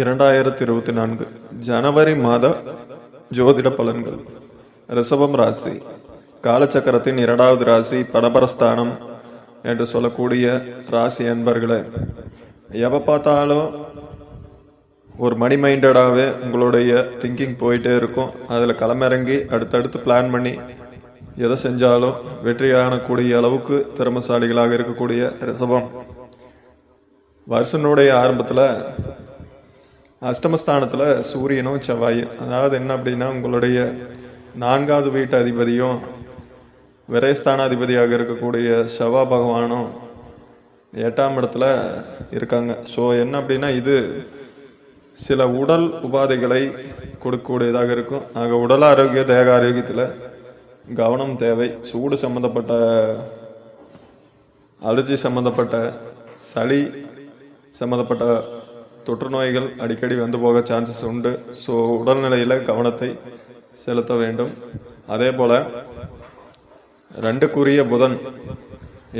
இரண்டாயிரத்தி இருபத்தி நான்கு ஜனவரி மாத ஜோதிட பலன்கள். ரிஷபம் ராசி காலச்சக்கரத்தின் இரண்டாவது ராசி படபரஸ்தானம் என்று சொல்லக்கூடிய ராசி அன்பர்களே எவ பார்த்தாலும் ஒரு மணி மைண்டடாகவே உங்களுடைய திங்கிங் போயிட்டே இருக்கும். அதில் களமிறங்கி அடுத்தடுத்து பிளான் பண்ணி எதை செஞ்சாலும் வெற்றியானக்கூடிய அளவுக்கு திறமசாலிகளாக இருக்கக்கூடிய ரிஷபம். வருஷனுடைய ஆரம்பத்தில் அஷ்டமஸ்தானத்தில் சூரியனும் செவ்வாயும் அதாவது என்ன அப்படின்னா உங்களுடைய நான்காவது வீட்டு அதிபதியும் விரயஸ்தானாதிபதியாக இருக்கக்கூடிய செவ்வா பகவானும் எட்டாம் இடத்துல இருக்காங்க. ஸோ என்ன அப்படின்னா இது சில உடல் உபாதைகளை கொடுக்கக்கூடியதாக இருக்கும். ஆக உடல் ஆரோக்கிய தேக ஆரோக்கியத்தில் கவனம் தேவை. சூடு சம்மந்தப்பட்ட அலர்ஜி சம்மந்தப்பட்ட சளி சம்மந்தப்பட்ட தொற்று நோய்கள் அடிக்கடி வந்து போக சான்சஸ் உண்டு. ஸோ உடல்நிலையில் கவனத்தை செலுத்த வேண்டும். அதே போல் ரெண்டுக்குரிய புதன்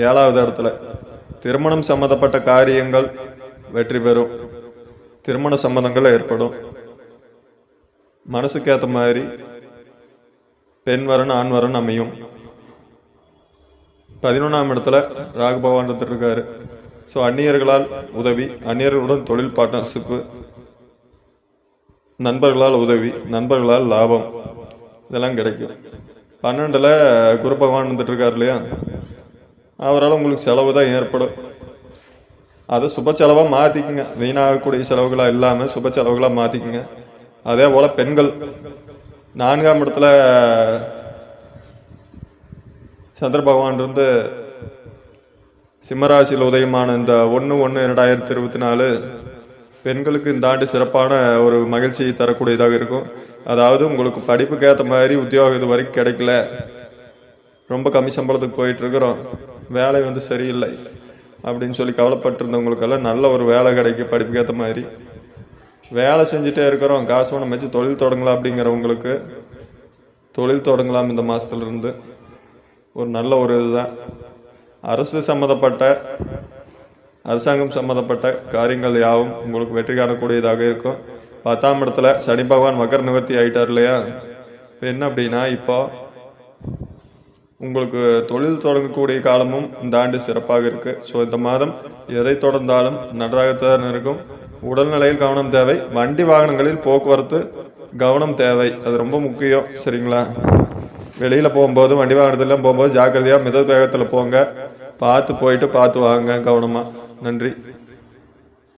ஏழாவது இடத்துல திருமணம் சம்மந்தப்பட்ட காரியங்கள் வெற்றி பெறும். திருமண சம்பந்தங்கள் ஏற்படும். மனசுக்கு ஏற்ற மாதிரி பெண் வரன் ஆண் வரன் அமையும். பதினொன்றாம் இடத்துல ராகு பகவான் இருந்துட்டு இருக்காரு. ஸோ அந்நியர்களால் உதவி அந்நியர்களுடன் தொழில் பார்ட்னர்ஷிப்பு நண்பர்களால் உதவி நண்பர்களால் லாபம் இதெல்லாம் கிடைக்கும். பன்னெண்டில் குரு பகவான் வந்துட்டு இருக்கார் இல்லையா? அவரால் உங்களுக்கு செலவு தான் ஏற்படும். அதை சுப செலவாக மாற்றிக்குங்க வீணாகக்கூடிய செலவுகளாக இல்லாமல் சுப செலவுகளாக மாற்றிக்குங்க அதே போல் பெண்கள் நான்காம் இடத்துல சந்திர பகவான் இருந்து சிம்மராசியில் உதயமான இந்த ஒன்று ஒன்று ரெண்டாயிரத்தி இருபத்தி நாலு பெண்களுக்கு இந்த ஆண்டு சிறப்பான ஒரு மகிழ்ச்சியை தரக்கூடியதாக இருக்கும். அதாவது உங்களுக்கு படிப்புக்கு ஏற்ற மாதிரி உத்தியோகம் இது வரைக்கும் கிடைக்கல. ரொம்ப கம்மி சம்பளத்துக்கு போயிட்டுருக்குறோம் வேலை வந்து சரியில்லை அப்படின்னு சொல்லி கவலைப்பட்டிருந்தவங்களுக்கெல்லாம் நல்ல ஒரு வேலை கிடைக்கும் படிப்புக்கு ஏற்ற மாதிரி. வேலை செஞ்சுட்டே இருக்கிறோம். காசு பணம் வச்சு தொழில் தொடங்கலாம் அப்படிங்கிறவங்களுக்கு தொழில் தொடங்கலாம் இந்த மாதத்துலேருந்து ஒரு நல்ல ஒரு இதுதான். அரசு சம்மந்தப்பட்ட அரசாங்கம் சம்மந்தப்பட்ட காரியங்கள் யாவும் உங்களுக்கு வெற்றி காணக்கூடியதாக இருக்கும். பத்தாம் இடத்துல சனி பகவான் மகர் நிவர்த்தி ஆயிட்டார் இல்லையா? இப்போ என்ன அப்படின்னா இப்போ உங்களுக்கு தொழில் தொடங்கக்கூடிய காலமும் இந்த ஆண்டு சிறப்பாக இருக்குது ஸோ இந்த மாதம் எதை தொடர்ந்தாலும் நன்றாகத்தான் இருக்கும். உடல்நிலையில் கவனம் தேவை. வண்டி வாகனங்களில் போக்குவரத்து கவனம் தேவை. அது ரொம்ப முக்கியம். சரிங்களா? வெளியில் போகும்போது வண்டி வாகனத்துலாம் போகும்போது ஜாக்கிரதையாக மித வேகத்தில் போங்க. பார்த்து போயிட்டு பார்த்து வாங்க கவனமாக நன்றி.